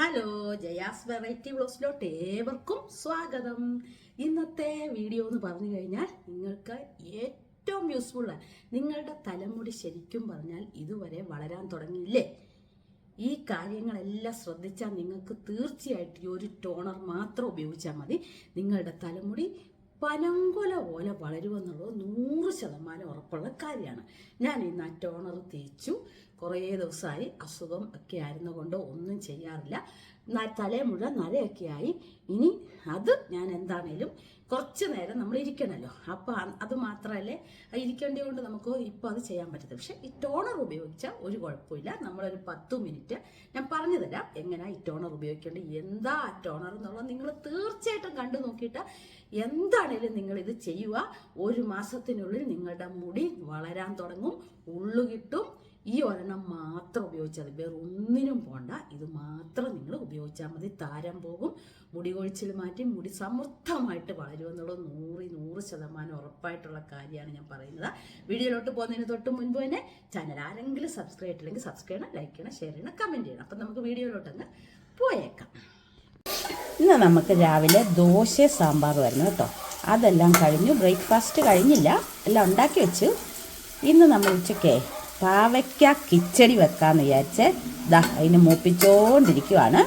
Hello Jaya's variety ബ്ലോസിലോട്ട് ഏവർക്കും സ്വാഗതം. ഇന്നത്തെ വീഡിയോ എന്ന് പറഞ്ഞു കഴിഞ്ഞാൽ നിങ്ങൾക്ക് ഏറ്റവും യൂസ്ഫുൾ നിങ്ങളുടെ തലമുടി ശരിക്കും പറഞ്ഞാൽ ഇതുവരെ വളരാൻ തുടങ്ങിയില്ലേ? ഈ കാര്യങ്ങളെല്ലാം ശ്രദ്ധിച്ചാൽ നിങ്ങൾക്ക് തീർച്ചയായിട്ടും ഈ ഒരു ടോണർ മാത്രം ഉപയോഗിച്ചാൽ മതി. നിങ്ങളുടെ തലമുടി പനങ്കുല പോലെ വളരുമെന്നുള്ളത് നൂറ് ശതമാനം ഉറപ്പുള്ള കാര്യമാണ്. ഞാൻ ഈ നറ്റോണർ തേച്ചു. കുറേ ദിവസമായി അസുഖം ഒക്കെ ആയിരുന്നുകൊണ്ട് ഒന്നും ചെയ്യാറില്ല. തലേ മുഴുവൻ നരയൊക്കെ ആയി. ഇനി അത് ഞാൻ എന്താണേലും കുറച്ച് നേരം നമ്മൾ ഇരിക്കണമല്ലോ അപ്പോൾ അത് മാത്രമല്ലേ ഇരിക്കേണ്ടത് കൊണ്ട് നമുക്ക് ഇപ്പോൾ അത് ചെയ്യാൻ പറ്റത്തില്ല. പക്ഷേ ഈ ടോണർ ഉപയോഗിച്ചാൽ ഒരു കുഴപ്പമില്ല. നമ്മളൊരു പത്ത് മിനിറ്റ് ഞാൻ പറഞ്ഞു തരാം എങ്ങനെയാണ് ഈ ടോണർ ഉപയോഗിക്കേണ്ടത്. എന്താ ടോണർ എന്നുള്ളത് നിങ്ങൾ തീർച്ചയായിട്ടും കണ്ടു നോക്കിയിട്ട് എന്താണേലും നിങ്ങൾ ഇത് ചെയ്യുക. ഒരു മാസത്തിനുള്ളിൽ നിങ്ങളുടെ മുടി വളരാൻ തുടങ്ങും. ഉള്ളു കിട്ടും ഈ ഒരെണ്ണം മാത്രം ഉപയോഗിച്ചാൽ മതി. വേറെ ഒന്നിനും പോണ്ട. ഇത് മാത്രം നിങ്ങൾ ഉപയോഗിച്ചാൽ മതി. താരം പോകും മുടി കൊഴിച്ചിൽ മാറ്റി മുടി സമൃദ്ധമായിട്ട് വളരുമെന്നുള്ളത് നൂറ് നൂറ് ശതമാനം ഉറപ്പായിട്ടുള്ള കാര്യമാണ് ഞാൻ പറയുന്നത്. വീഡിയോയിലോട്ട് പോകുന്നതിന് തൊട്ട് മുൻപ് തന്നെ ചാനൽ ആരെങ്കിലും സബ്സ്ക്രൈബ് ചെയ്തില്ലെങ്കിൽ സബ്സ്ക്രൈബ് ചെയ്യണം ലൈക്ക് ചെയ്യണം ഷെയർ ചെയ്യണം കമന്റ് ചെയ്യണം. അപ്പം നമുക്ക് വീഡിയോയിലോട്ടങ്ങ് പോയേക്കാം. ഇന്ന് നമുക്ക് രാവിലെ ദോശ സാമ്പാർ വരുന്നു കേട്ടോ. അതെല്ലാം കഴിഞ്ഞു. ബ്രേക്ക്ഫാസ്റ്റ് കഴിഞ്ഞില്ല. എല്ലാം ഉണ്ടാക്കി വെച്ചു. ഇന്ന് നമ്മൾ ഉച്ചയ്ക്ക് പാവയ്ക്ക കിച്ചടി വെക്കാമെന്ന് വിചാരിച്ച് ദാ അതിന് മൂപ്പിച്ചുകൊണ്ടിരിക്കുവാണ്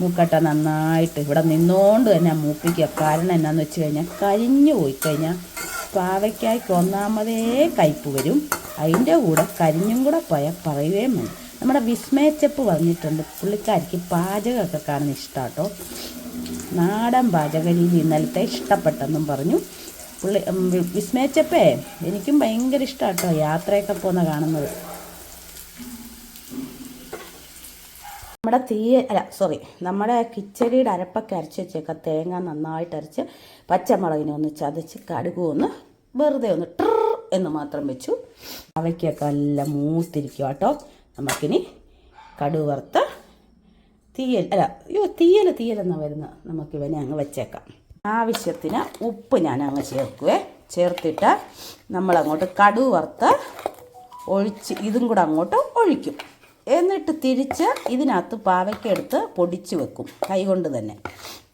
മൂക്കട്ട നന്നായിട്ട് ഇവിടെ നിന്നുകൊണ്ട് തന്നെ മൂപ്പിക്കുക. കാരണം എന്നാന്ന് വെച്ച് കഴിഞ്ഞാൽ കരിഞ്ഞു പോയി കഴിഞ്ഞാൽ പാവയ്ക്കായ്ക്ക് ഒന്നാമതേ കയ്പ് വരും. അതിന്റെ കൂടെ കരിഞ്ഞും കൂടെ പോയാൽ പറയുകയും വേണം. നമ്മുടെ വിസ്മയച്ചപ്പ് പറഞ്ഞിട്ടുണ്ട് പുള്ളിക്കാരിക്ക് പാചകമൊക്കെ കാണുന്ന ഇഷ്ടമാട്ടോ നാടൻ പാചക രീതി ഇന്നലത്തെ ഇഷ്ടപ്പെട്ടെന്നും പറഞ്ഞു. പുള്ളി വിസ്മയിച്ചപ്പേ എനിക്കും ഭയങ്കര ഇഷ്ടമാട്ടോ യാത്രയൊക്കെ പോകുന്ന കാണുന്നത്. നമ്മുടെ തീയ അല്ല സോറി നമ്മുടെ കിച്ചടിയുടെ അരപ്പൊക്കെ അരച്ച് വെച്ചേക്ക. തേങ്ങ നന്നായിട്ട് അരച്ച് പച്ചമുളകിനെ ഒന്ന് ചതച്ച് കടുക് ഒന്ന് വെറുതെ ഒന്ന് ട്ര എന്ന് മാത്രം വെച്ചു. അവയ്ക്കൊക്കെ നല്ല മൂത്തിരിക്കും കേട്ടോ നമുക്കിനി കടുക് വറുത്ത് തീയൽ അല്ല അയ്യോ തീയൽ തീയലെന്നാണ് വരുന്നത്. നമുക്കിവനെ അങ്ങ് വെച്ചേക്കാം. ആവശ്യത്തിന് ഉപ്പ് ഞാൻ അങ്ങ് ചേർക്കുവേ. ചേർത്തിട്ട് നമ്മളങ്ങോട്ട് കടുക് വറുത്ത് ഒഴിച്ച് ഇതും കൂടെ അങ്ങോട്ട് ഒഴിക്കും. എന്നിട്ട് തിരിച്ച് ഇതിനകത്ത് പാവയ്ക്കെടുത്ത് പൊടിച്ച് വെക്കും കൈകൊണ്ട് തന്നെ.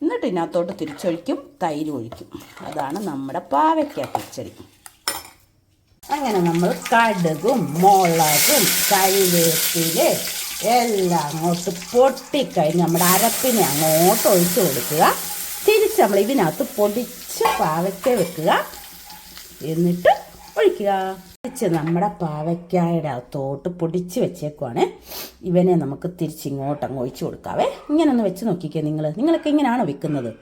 എന്നിട്ട് ഇതിനകത്തോട്ട് തിരിച്ചൊഴിക്കും തൈര് ഒഴിക്കും. അതാണ് നമ്മുടെ പാവയ്ക്ക പച്ചടി. അങ്ങനെ നമ്മൾ കടുകും മുളകും കരിവേപ്പിൽ എല്ലാം അങ്ങോട്ട് പൊട്ടിക്കഴിഞ്ഞ് നമ്മുടെ അരപ്പിനെ അങ്ങോട്ട് ഒഴിച്ചു കൊടുക്കുക. തിരിച്ച് നമ്മൾ ഇതിനകത്ത് പൊടിച്ച് പാവയ്ക്ക വെക്കുക. എന്നിട്ട് ഒഴിക്കുക. തിരിച്ച് നമ്മുടെ പാവയ്ക്കായുടെ അകത്തോട്ട് പൊടിച്ച് വെച്ചേക്കുവാണ്. ഇവനെ നമുക്ക് തിരിച്ചിങ്ങോട്ട് അങ്ങ് ഒഴിച്ചു കൊടുക്കാവേ. ഇങ്ങനെ ഒന്ന് വെച്ച് നോക്കിക്കേ നിങ്ങൾ. നിങ്ങളൊക്കെ ഇങ്ങനെയാണോ വെക്കുന്നത്?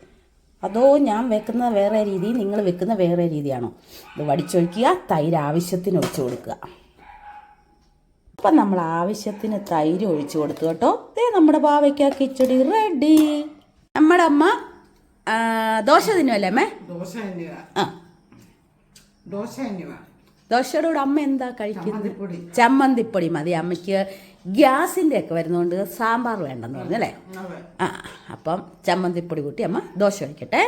അതോ ഞാൻ വെക്കുന്ന വേറെ രീതി നിങ്ങൾ വെക്കുന്ന വേറെ രീതിയാണോ? ഇത് വടിച്ചൊഴിക്കുക തൈര് ആവശ്യത്തിന് ഒഴിച്ചു കൊടുക്കുക. അപ്പം നമ്മൾ ആവശ്യത്തിന് തൈര് ഒഴിച്ചു കൊടുത്തു കേട്ടോ. ദേ നമ്മുടെ പാവയ്ക്ക കിച്ചടി റെഡി നമ്മുടെ അമ്മ ദോശ തിന്നുമല്ലേ അമ്മേ? ദോശ ആ. ദോശ ദോശയുടെ കൂടെ അമ്മ എന്താ കഴിക്കുന്നത് ചമ്മന്തിപ്പൊടി. മതി. അമ്മയ്ക്ക് ഗ്യാസിന്റെ ഒക്കെ വരുന്നതുകൊണ്ട് സാമ്പാർ വേണ്ടെന്ന് പറഞ്ഞല്ലേ ആ അപ്പം ചമ്മന്തിപ്പൊടി കൂട്ടി അമ്മ ദോശ വയ്ക്കട്ടെ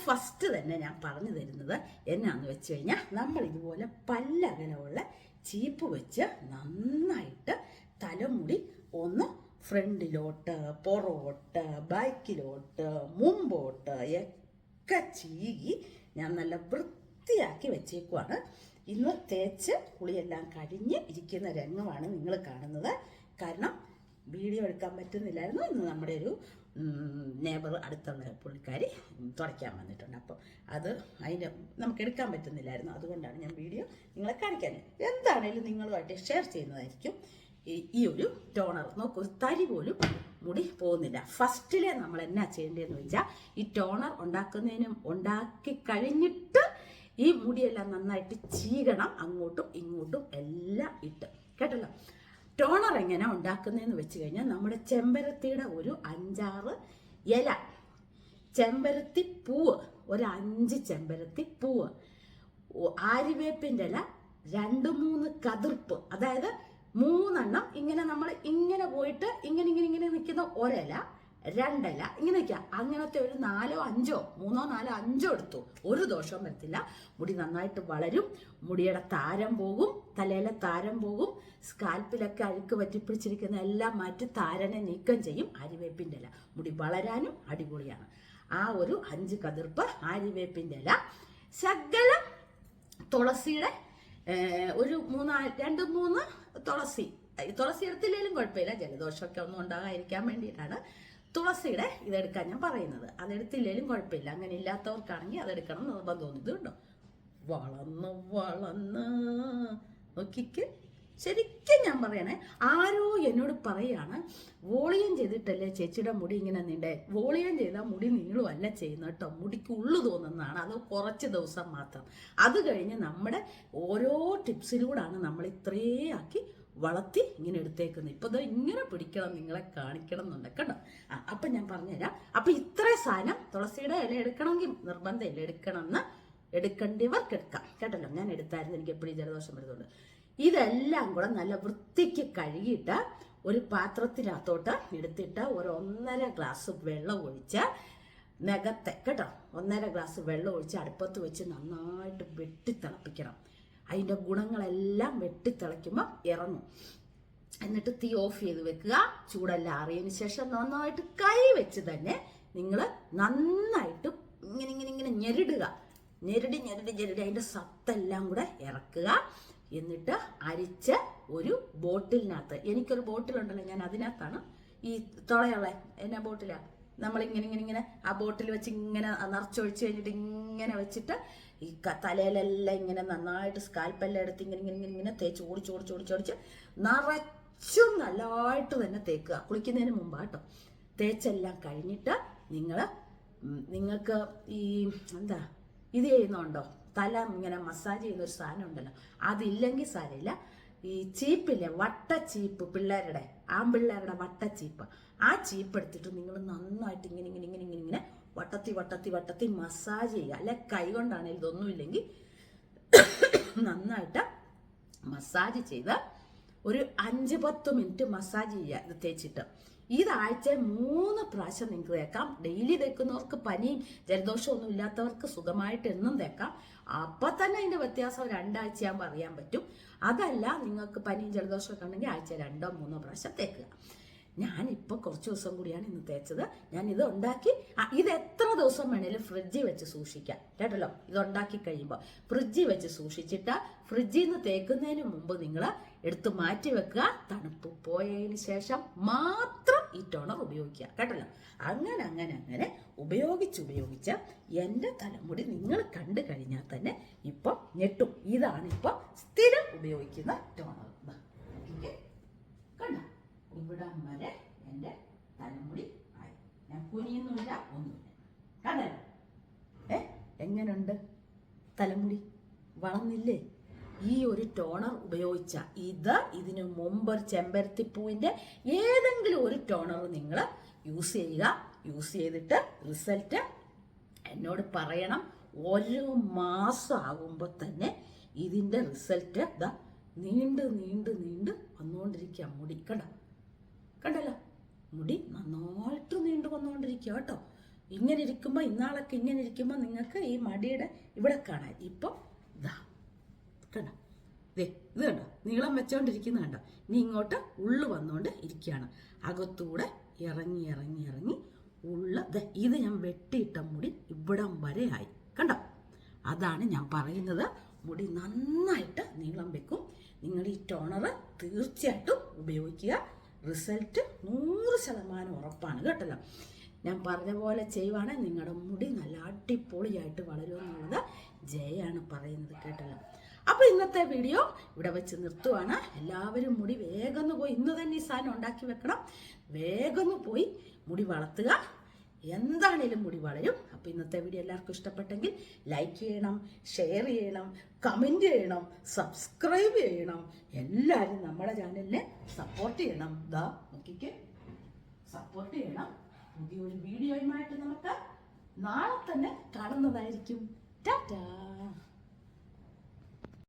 ഫസ്റ്റ് തന്നെ ഞാൻ പറഞ്ഞു തരുന്നത് എന്നാന്ന് വെച്ച് കഴിഞ്ഞാൽ നമ്മൾ ഇതുപോലെ പല്ലകലമുള്ള ചീപ്പ് വെച്ച് നന്നായിട്ട് തലമുടി ഒന്ന് ഫ്രണ്ടിലോട്ട് പുറകോട്ട് ബാക്കിലോട്ട് മുമ്പോട്ട് ഒക്കെ ചീകി ഞാൻ നല്ല വൃത്തിയാക്കി വെച്ചേക്കുവാണ്. ഇന്ന് തേച്ച് കുളിയെല്ലാം കഴിഞ്ഞ് ഇരിക്കുന്ന രംഗമാണ് നിങ്ങൾ കാണുന്നത്. കാരണം വീഡിയോ എടുക്കാൻ പറ്റുന്നില്ലായിരുന്നു. ഇന്ന് നമ്മുടെ ഒരു നേബർ അടുത്തുള്ള പുള്ളിക്കാരി തുടയ്ക്കാൻ വന്നിട്ടുണ്ട്. അപ്പോൾ അത് അതിന്റെ നമുക്ക് എടുക്കാൻ പറ്റുന്നില്ലായിരുന്നു. അതുകൊണ്ടാണ് ഞാൻ വീഡിയോ നിങ്ങളെ കാണിക്കാൻ. എന്താണേലും നിങ്ങളുമായിട്ട് ഷെയർ ചെയ്യുന്നതായിരിക്കും. ഈ ഒരു ടോണർ നോക്കൂ തരി പോലും മുടി പോകുന്നില്ല. ഫസ്റ്റിലെ നമ്മൾ എന്നാ ചെയ്യേണ്ടതെന്ന് വെച്ചാൽ ഈ ടോണർ ഉണ്ടാക്കുന്നതിനും ഉണ്ടാക്കി കഴിഞ്ഞിട്ട് ഈ മുടിയെല്ലാം നന്നായിട്ട് ചീകണം അങ്ങോട്ടും ഇങ്ങോട്ടും എല്ലാം ഇട്ട്. കേട്ടല്ലോ? ടോണർ എങ്ങനെ ഉണ്ടാക്കുന്നതെന്ന് വെച്ച് കഴിഞ്ഞാൽ നമ്മുടെ ചെമ്പരത്തിയുടെ ഒരു അഞ്ചാറ് ഇല ചെമ്പരത്തി പൂവ് ഒരു അഞ്ച് ചെമ്പരത്തി പൂവ് ആര്യവേപ്പിന്റെ ഇല രണ്ട് മൂന്ന് കതിർപ്പ്. അതായത് മൂന്നെണ്ണം ഇങ്ങനെ നമ്മൾ ഇങ്ങനെ പോയിട്ട് ഇങ്ങനെ ഇങ്ങനെ ഇങ്ങനെ നിൽക്കുന്ന ഒരല രണ്ടല ഇങ്ങനെ നിൽക്കുക. അങ്ങനത്തെ ഒരു നാലോ അഞ്ചോ മൂന്നോ നാലോ അഞ്ചോ എടുത്തു. ഒരു ദോഷവും വരത്തില്ല. മുടി നന്നായിട്ട് വളരും. മുടിയുടെ താരം പോകും. തലയിലെ താരം പോകും. സ്കാൽപ്പിലൊക്കെ അഴുക്ക് പറ്റിപ്പിടിച്ചിരിക്കുന്ന എല്ലാം മാറ്റി താരനെ നീക്കം ചെയ്യും. അരിവേപ്പിന്റെ ഇല. മുടി വളരാനും അടിപൊളിയാണ്. ആ ഒരു അഞ്ച് കതിർപ്പ് ആര്യവേപ്പിന്റെ ഇല. ശകലം തുളസിയുടെ ഒരു മൂന്നാ രണ്ട് മൂന്ന് തുളസി. തുളസി എടുത്തില്ലെങ്കിലും കുഴപ്പമില്ല. ജലദോഷമൊക്കെ ഒന്നും ഉണ്ടാകാതിരിക്കാൻ വേണ്ടിയിട്ടാണ് തുളസിയുടെ ഇതെടുക്കാൻ ഞാൻ പറയുന്നത്. അതെടുത്തില്ലെങ്കിലും കുഴപ്പമില്ല. അങ്ങനെ ഇല്ലാത്തവർക്കാണെങ്കിൽ അതെടുക്കണം നിർബന്ധം തോന്നിയതുണ്ടോ വളർന്ന് വളർന്ന്. നോക്കിക്ക്. ശരിക്കും ഞാൻ പറയണേ ആരോ എന്നോട് പറയാണ് വോളിയം ചെയ്തിട്ടല്ലേ ചേച്ചിയുടെ മുടി ഇങ്ങനെ നീണ്ടേ? വോളിയം ചെയ്താൽ മുടി നീളുമല്ല ചെയ്യുന്നത് കേട്ടോ. മുടിക്ക് ഉള്ളു തോന്നുന്നതാണ്. അത് കുറച്ച് ദിവസം മാത്രം. അത് കഴിഞ്ഞ് നമ്മുടെ ഓരോ ടിപ്സിലൂടെയാണ് നമ്മൾ ഇത്രേ ആക്കി വളർത്തി ഇങ്ങനെ എടുത്തേക്കുന്നത്. ഇപ്പം ഇത് ഇങ്ങനെ പിടിക്കണം നിങ്ങളെ കാണിക്കണം എന്നുണ്ട് കേട്ടോ. ആ അപ്പം ഞാൻ പറഞ്ഞുതരാം. അപ്പം ഇത്ര സാധനം തുളസിയുടെ ഇല എടുക്കണമെങ്കിൽ നിർബന്ധം നിർബന്ധമില്ല എടുക്കണമെന്ന് എടുക്കേണ്ടവർക്ക് എടുക്കാം. കേട്ടല്ലോ? ഞാൻ എടുത്തായിരുന്നു. എനിക്ക് എപ്പോഴും ജലദോഷം വരുന്നുണ്ട്. ഇതെല്ലാം കൂടെ നല്ല വൃത്തിക്ക് കഴുകിയിട്ട് ഒരു പാത്രത്തിനകത്തോട്ട് എടുത്തിട്ട് ഒരു ഒന്നര ഗ്ലാസ് വെള്ളം ഒഴിച്ച് നഖത്തെ കേട്ടോ? ഒന്നര ഗ്ലാസ് വെള്ളം ഒഴിച്ച് അടുപ്പത്ത് വെച്ച് നന്നായിട്ട് വെട്ടി തിളപ്പിക്കണം അതിന്റെ ഗുണങ്ങളെല്ലാം വെട്ടി തിളയ്ക്കുമ്പോൾ ഇറങ്ങും. എന്നിട്ട് തീ ഓഫ് ചെയ്ത് വെക്കുക. ചൂടെല്ലാം അറിയതിന് ശേഷം നന്നായിട്ട് കൈ വെച്ച് തന്നെ നിങ്ങൾ നന്നായിട്ട് ഇങ്ങനെ ഇങ്ങനെ ഇങ്ങനെ ഞെരിടുക. ഞെരടി ഞെരടി ഞെരടി. അതിന്റെ സത്തെല്ലാം കൂടെ ഇറക്കുക. എന്നിട്ട് അരിച്ച് ഒരു ബോട്ടിലിനകത്ത് എനിക്കൊരു ബോട്ടിലുണ്ടല്ലോ ഞാൻ അതിനകത്താണ് ഈ തുളയുള്ള എന്നാ ബോട്ടിലാ? നമ്മളിങ്ങനെ ഇങ്ങനെ ഇങ്ങനെ ആ ബോട്ടിൽ വെച്ച് ഇങ്ങനെ നിറച്ചൊഴിച്ച് കഴിഞ്ഞിട്ട് ഇങ്ങനെ വെച്ചിട്ട് ഈ തലയിലെല്ലാം ഇങ്ങനെ നന്നായിട്ട് സ്കാൽപ്പെല്ലാം എടുത്ത് ഇങ്ങനെ ഇങ്ങനെ ഇങ്ങനെ ഇങ്ങനെ തേച്ച് ഓടിച്ച് ഓടിച്ച് ഓടിച്ച് ഓടിച്ച് നിറച്ചും നല്ലതായിട്ട് തന്നെ തേക്കുക. കുളിക്കുന്നതിന് മുമ്പ് കേട്ടോ. തേച്ചെല്ലാം കഴിഞ്ഞിട്ട് നിങ്ങൾ നിങ്ങൾക്ക് ഈ എന്താ ഇത് ചെയ്യുന്നുണ്ടോ? തല ഇങ്ങനെ മസാജ് ചെയ്യുന്ന ഒരു സാധനം ഉണ്ടല്ലോ അതില്ലെങ്കിൽ സാരമില്ല. ഈ ചീപ്പില്ലേ വട്ട ചീപ്പ് പിള്ളേരുടെ ആൺപിള്ളേരുടെ വട്ട ചീപ്പ്. ആ ചീപ്പ് എടുത്തിട്ട് നിങ്ങൾ നന്നായിട്ട് ഇങ്ങനെ ഇങ്ങനെ ഇങ്ങനെ ഇങ്ങനെ ഇങ്ങനെ വട്ടത്തി വട്ടത്തി വട്ടത്തി മസാജ് ചെയ്യുക. അല്ലെ കൈ കൊണ്ടാണെങ്കിൽ ഇതൊന്നുമില്ലെങ്കിൽ നന്നായിട്ട് മസാജ് ചെയ്ത് ഒരു അഞ്ച് പത്ത് മിനിറ്റ് മസാജ് ചെയ്യുക. ഇത് തേച്ചിട്ട്. ഇതാഴ്ച മൂന്ന് പ്രാവശ്യം നിങ്ങൾക്ക് തേക്കാം. ഡെയിലി തേക്കുന്നവർക്ക് പനിയും ജലദോഷമൊന്നും ഇല്ലാത്തവർക്ക് സുഖമായിട്ട് എന്നും തേക്കാം. അപ്പം തന്നെ അതിന്റെ വ്യത്യാസം രണ്ടാഴ്ചയാകുമ്പോൾ അറിയാൻ പറ്റും. അതല്ല നിങ്ങൾക്ക് പനിയും ജലദോഷമൊക്കെ ഉണ്ടെങ്കിൽ ആഴ്ച രണ്ടോ മൂന്നോ പ്രാവശ്യം തേക്കുക. ഞാനിപ്പോൾ കുറച്ച് ദിവസം കൂടിയാണ് ഇന്ന് തേച്ചത്. ഞാൻ ഇത് ഉണ്ടാക്കി ഇത് എത്ര ദിവസം വേണേലും ഫ്രിഡ്ജിൽ വെച്ച് സൂക്ഷിക്കാം. കേട്ടല്ലോ? ഇത് ഉണ്ടാക്കി കഴിയുമ്പോൾ ഫ്രിഡ്ജിൽ വെച്ച് സൂക്ഷിച്ചിട്ട് ഫ്രിഡ്ജിൽ നിന്ന് തേക്കുന്നതിന് മുമ്പ് നിങ്ങൾ എടുത്ത് മാറ്റി വെക്കുക. തണുപ്പ് പോയതിന് ശേഷം മാത്രം ഈ ടോണർ ഉപയോഗിക്കുക. കേട്ടല്ലോ? അങ്ങനെ അങ്ങനെ അങ്ങനെ ഉപയോഗിച്ച് ഉപയോഗിച്ച് എന്റെ തലമുടി നിങ്ങൾ കണ്ടു കഴിഞ്ഞാൽ തന്നെ ഇപ്പം ഞെട്ടും. ഇതാണ് ഇപ്പോൾ സ്ഥിരം ഉപയോഗിക്കുന്ന ടോണർ ഇവിടം വരെ എന്റെ തലമുടി ആയി. ഞാൻ കുനിയുന്നില്ല ഒന്നുമില്ല. കണ്ടല്ലോ? ഏ? എങ്ങനുണ്ട് തലമുടി? വളർന്നില്ലേ? ഈ ഒരു ടോണർ ഉപയോഗിച്ച ഇത് ഇതിനു മുമ്പ് ഒരു ചെമ്പരത്തിപ്പൂവിന്റെ ഏതെങ്കിലും ഒരു ടോണർ നിങ്ങൾ യൂസ് ചെയ്യുക. യൂസ് ചെയ്തിട്ട് റിസൾട്ട് എന്നോട് പറയണം. ഒരു മാസം ആകുമ്പോൾ തന്നെ ഇതിന്റെ റിസൾട്ട് ഇതാ നീണ്ട് നീണ്ട് നീണ്ട് വന്നുകൊണ്ടിരിക്കുക മുടി. കണ്ടോ? കണ്ടല്ലോ? മുടി നന്നായിട്ട് നീണ്ടു വന്നുകൊണ്ടിരിക്കുക കേട്ടോ. ഇങ്ങനെ ഇരിക്കുമ്പോൾ ഇന്നാളൊക്കെ ഇങ്ങനെ ഇരിക്കുമ്പോൾ നിങ്ങൾക്ക് ഈ മടിയുടെ ഇവിടെ കാണാൻ ഇപ്പം ഇതാ കണ്ടോ? ദേ ഇത് കണ്ടോ? നീളം വെച്ചോണ്ടിരിക്കുന്ന കണ്ടോ? ഇനി ഇങ്ങോട്ട് ഉള്ളു വന്നുകൊണ്ട് ഇരിക്കുകയാണ്. അകത്തൂടെ ഇറങ്ങി ഇറങ്ങി ഇറങ്ങി ഉള്ള ഇത് ഞാൻ വെട്ടിയിട്ട മുടി ഇവിടം വരെ ആയി. കണ്ടോ? അതാണ് ഞാൻ പറയുന്നത്. മുടി നന്നായിട്ട് നീളം വെക്കും. നിങ്ങൾ ഈ ടോണർ തീർച്ചയായിട്ടും ഉപയോഗിക്കുക. റിസൾട്ട് നൂറ് ശതമാനം ഉറപ്പാണ് കേട്ടല്ലോ. ഞാൻ പറഞ്ഞ പോലെ ചെയ്യുവാണ് നിങ്ങളുടെ മുടി നല്ല അടിപൊളിയായിട്ട് വളരുമെന്നുള്ളത് ജയാണ് പറയുന്നത് കേട്ടല്ലോ. അപ്പോൾ ഇന്നത്തെ വീഡിയോ ഇവിടെ വെച്ച് നിർത്തുവാണ്. എല്ലാവരും മുടി വേഗം പോയി ഇന്ന് തന്നെ ഈ സാധനം ഉണ്ടാക്കി വെക്കണം. വേഗം പോയി മുടി വളർത്തുക. എന്താണേലും മുടി വളരും അപ്പോൾ ഇന്നത്തെ വീഡിയോ എല്ലാവർക്കും ഇഷ്ടപ്പെട്ടെങ്കിൽ ലൈക്ക് ചെയ്യണം ഷെയർ ചെയ്യണം കമന്റ് ചെയ്യണം സബ്സ്ക്രൈബ് ചെയ്യണം. എല്ലാവരും നമ്മുടെ ചാനലിനെ സപ്പോർട്ട് ചെയ്യണം. ദാ നോക്കിക്കേ. സപ്പോർട്ട് ചെയ്യണം. പുതിയൊരു വീഡിയോയുമായിട്ട് നമുക്ക് നാളെ തന്നെ കാണുന്നതായിരിക്കും. ടാറ്റാ.